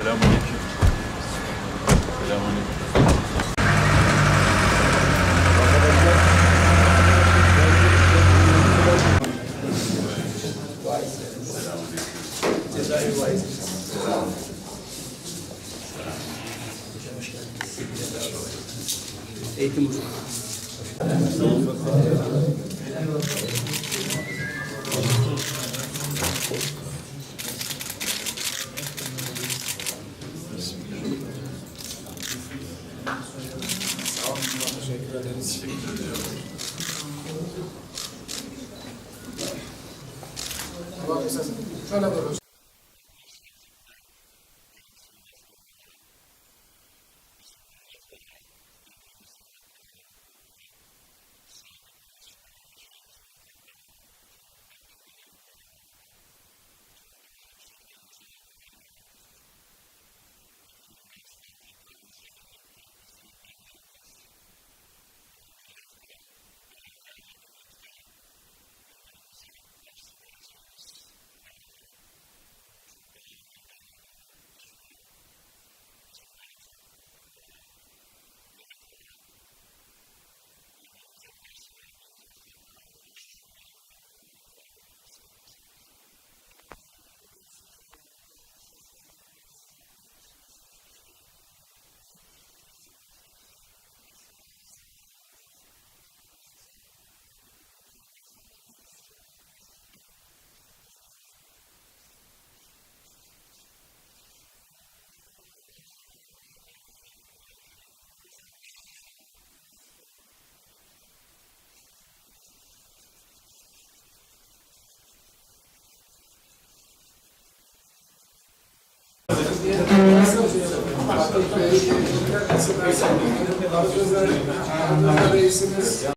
Ele é bonito. Ele é bonito. Eğitim uzmanı. Thank you. esas, yo la conocí.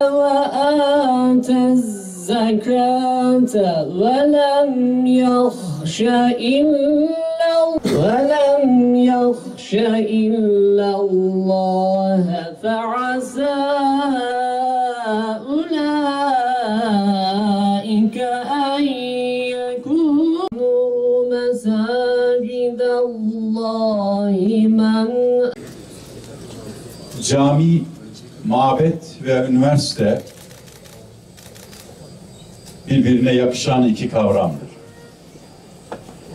وآتى الزكاة ولم يخش إلا ولم يخش إلا الله. فعسى أولئك أن يكونوا مساجد الله من Cami, mabet ve üniversite birbirine yakışan iki kavramdır.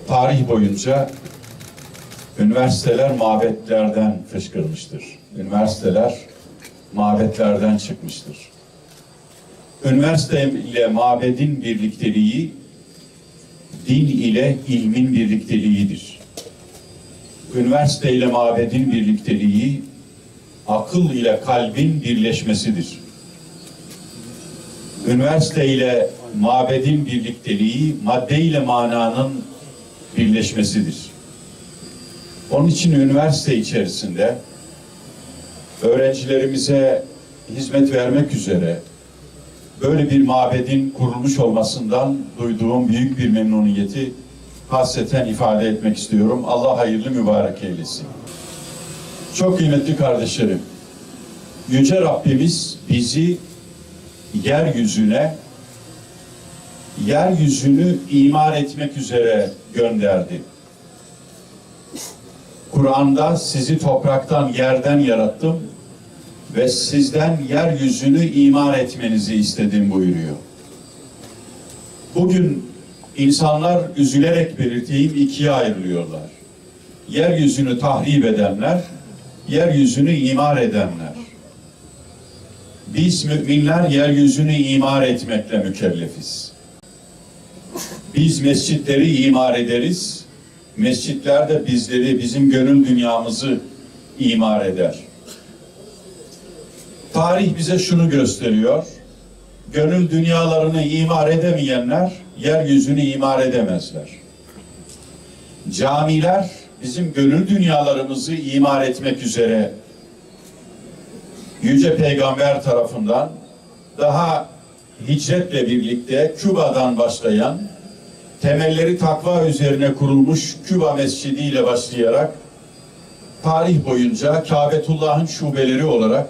Tarih boyunca üniversiteler mabetlerden fışkırmıştır. Üniversiteler mabetlerden çıkmıştır. Üniversite ile mabedin birlikteliği din ile ilmin birlikteliğidir. Üniversite ile mabedin birlikteliği akıl ile kalbin birleşmesidir. Üniversite ile mabedin birlikteliği madde ile mananın birleşmesidir. Onun için üniversite içerisinde öğrencilerimize hizmet vermek üzere böyle bir mabedin kurulmuş olmasından duyduğum büyük bir memnuniyeti hasreten ifade etmek istiyorum. Allah hayırlı mübarek eylesin. Çok kıymetli kardeşlerim, Yüce Rabbimiz bizi yeryüzüne, yeryüzünü imar etmek üzere gönderdi. Kur'an'da sizi topraktan, yerden yarattım ve sizden yeryüzünü imar etmenizi istedim buyuruyor. Bugün insanlar üzülerek belirteyim ikiye ayrılıyorlar. Yeryüzünü tahrip edenler, yeryüzünü imar edenler. Biz müminler yeryüzünü imar etmekle mükellefiz. Biz mescitleri imar ederiz. Mescitler de bizleri, bizim gönül dünyamızı imar eder. Tarih bize şunu gösteriyor. Gönül dünyalarını imar edemeyenler yeryüzünü imar edemezler. Camiler bizim gönül dünyalarımızı imar etmek üzere Yüce Peygamber tarafından daha hicretle birlikte Küba'dan başlayan temelleri takva üzerine kurulmuş Küba Mescidi ile başlayarak tarih boyunca Kabetullah'ın şubeleri olarak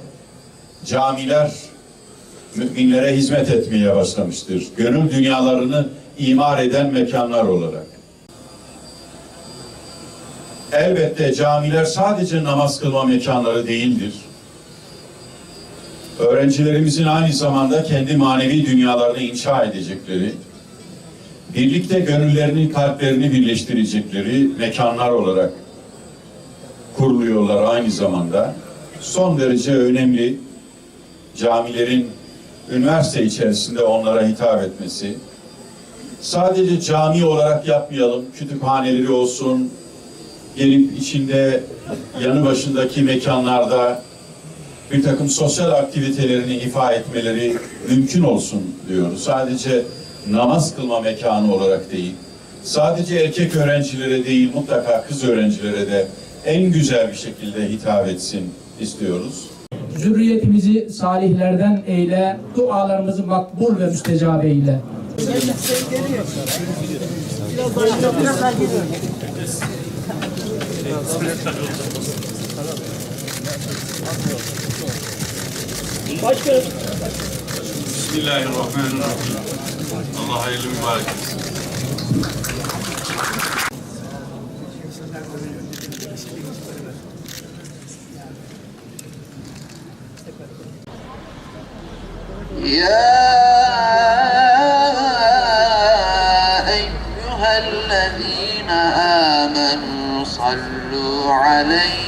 camiler müminlere hizmet etmeye başlamıştır. Gönül dünyalarını imar eden mekanlar olarak. Elbette camiler sadece namaz kılma mekanları değildir. Öğrencilerimizin aynı zamanda kendi manevi dünyalarını inşa edecekleri, birlikte gönüllerini, kalplerini birleştirecekleri mekanlar olarak kuruluyorlar aynı zamanda. Son derece önemli camilerin üniversite içerisinde onlara hitap etmesi. Sadece cami olarak yapmayalım, kütüphaneleri olsun, gelip içinde yanı başındaki mekanlarda bir takım sosyal aktivitelerini ifa etmeleri mümkün olsun diyoruz. Sadece namaz kılma mekanı olarak değil, sadece erkek öğrencilere değil mutlaka kız öğrencilere de en güzel bir şekilde hitap etsin istiyoruz. Zürriyetimizi salihlerden eyle, dualarımızı makbul ve müstecab eyle. Bismillahirrahmanirrahim. Allah hayırlı mübarek etsin. يا أيها الذين آمنوا صلوا عليه